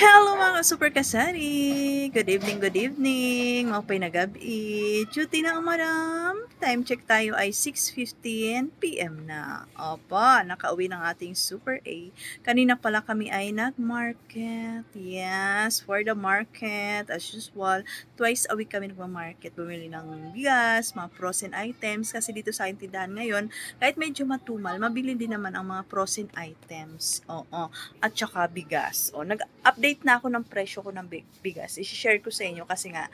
Hello mga super kasari! Good evening, good evening! Mga pinagabi. Duty na ang madam. Time check tayo ay 6.15pm na. Opo, nakauwi ng ating super A. Kanina pala kami ay nag-market. Yes, for the market. As usual, twice a week kami nagma-market. Bumili ng bigas, mga frozen items. Kasi dito sa tindahan ngayon, kahit medyo matumal, mabili din naman ang mga frozen items. Oo. At saka bigas. O, nag-update na ako ng presyo ko ng big- bigas. I-share ko sa inyo kasi nga,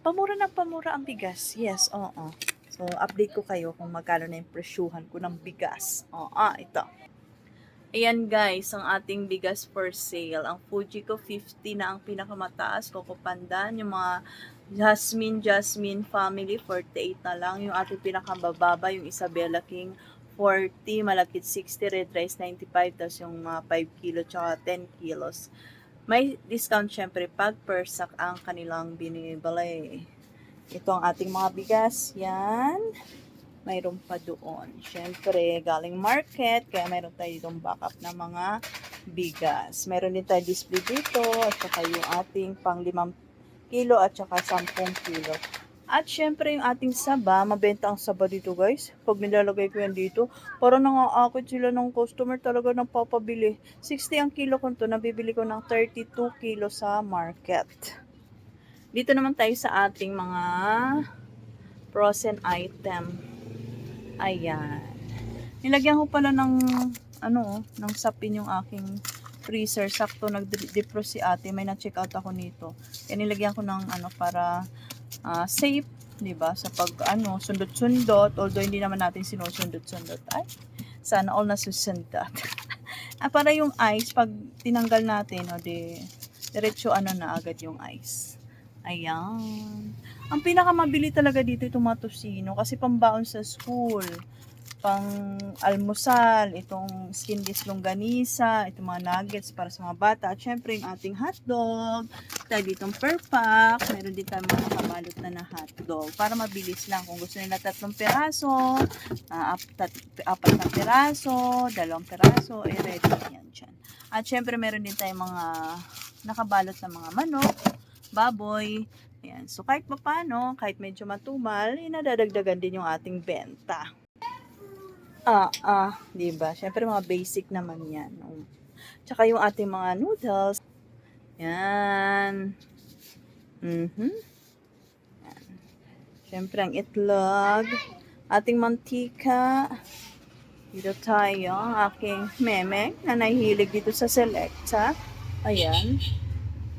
pamura ng pamura ang bigas. Yes, oo. So, update ko kayo kung magkano na yung presyuhan ko ng bigas. Oo, ah, ito. Ayan guys, ang ating bigas for sale. Ang Fuji ko 50 na ang pinakamataas. Coco Pandan, yung mga Jasmine, Jasmine family, 48 na lang. Yung ating pinakamababa, yung Isabella King, 40, malakit 60, red rice 95, tapos yung mga 5 kilo tsaka 10 kilos. May discount syempre pag per sack ang kanilang binibili. Ito ang ating mga bigas. Yan. Mayroon pa doon. Syempre, galing market, kaya mayroon tayo ditong backup na mga bigas. Meron din tayo display dito, at saka yung ating pang 5 kilo at saka 10 kilo. At syempre yung ating saba, mabenta ang saba dito guys. Pag nilalagay ko yan dito, para nangaakit sila ng customer talaga ng papabili. 60 ang kilo ko to, nabibili ko ng 32 kilo sa market. Dito naman tayo sa ating mga frozen item. Ayan. Nilagyan ko pala ng ano, ng sapin yung aking freezer. Sakto nag-defrost si ate. May na-check out ako nito. Kaya nilagyan ko ng ano para ah, safe, 'di ba? Sa pag ano, sundot-sundot, although hindi naman natin sinusundot-sundot. Ay, sana all na susundot. ah, para yung ice pag tinanggal natin, o di diretso ano na agad yung ice. Ayan. Ang pinakamabili talaga dito itong mga tosino kasi pambaon sa school pang almusal, itong skinless longganisa, itong mga nuggets para sa mga bata. At syempre yung ating hotdog, tayo ditong per pack, meron din tayo mga nakabalot na na hotdog para mabilis lang. Kung gusto nila tatlong peraso, ah, ap- tat- apat na peraso, dalawang peraso, eh ready yan dyan. At syempre meron din tayong mga nakabalot na mga manok, baboy, Ayan. So kahit pa paano, kahit medyo matumal, eh, nadadagdagan din yung ating benta. Ah, ah, 'di ba? Syempre mga basic naman 'yan. no? Tsaka yung ating mga noodles. Yan. Mhm. Yan. Syempre ang itlog, ating mantika. Dito tayo, aking meme na nahihilig dito sa Selecta. Ayan.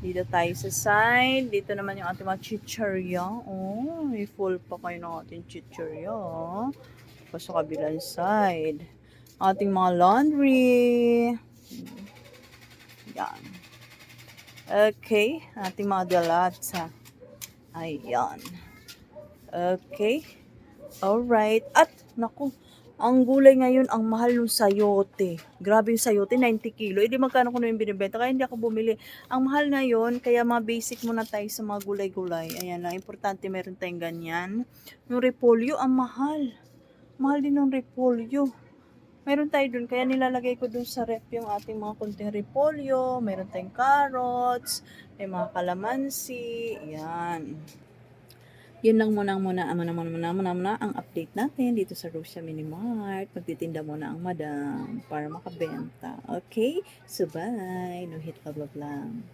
Dito tayo sa side. Dito naman yung ating mga chichirya. Oh, may full pa kayo ng ating chichirya. oh. Pa sa kabilang side. Ating mga laundry. Yan. Okay. Ating mga dalata. Ayan. Okay. Alright. At, naku, ang gulay ngayon, ang mahal ng sayote. Grabe yung sayote, 90 kilo. Eh, di magkano ko na yung binibenta, kaya hindi ako bumili. Ang mahal ngayon, kaya mga basic muna tayo sa mga gulay-gulay. Ayan lang, importante meron tayong ganyan. Yung repolyo, ang mahal. Mahal din ng repolyo. Meron tayo dun, kaya nilalagay ko dun sa rep yung ating mga konting repolyo. Meron tayong carrots, may mga kalamansi. Ayan. Yun lang muna muna, muna muna muna muna muna ang update natin dito sa Rosia Mini Mart. Magtitinda muna ang madam para makabenta. Okay? So bye. No hit love love lang.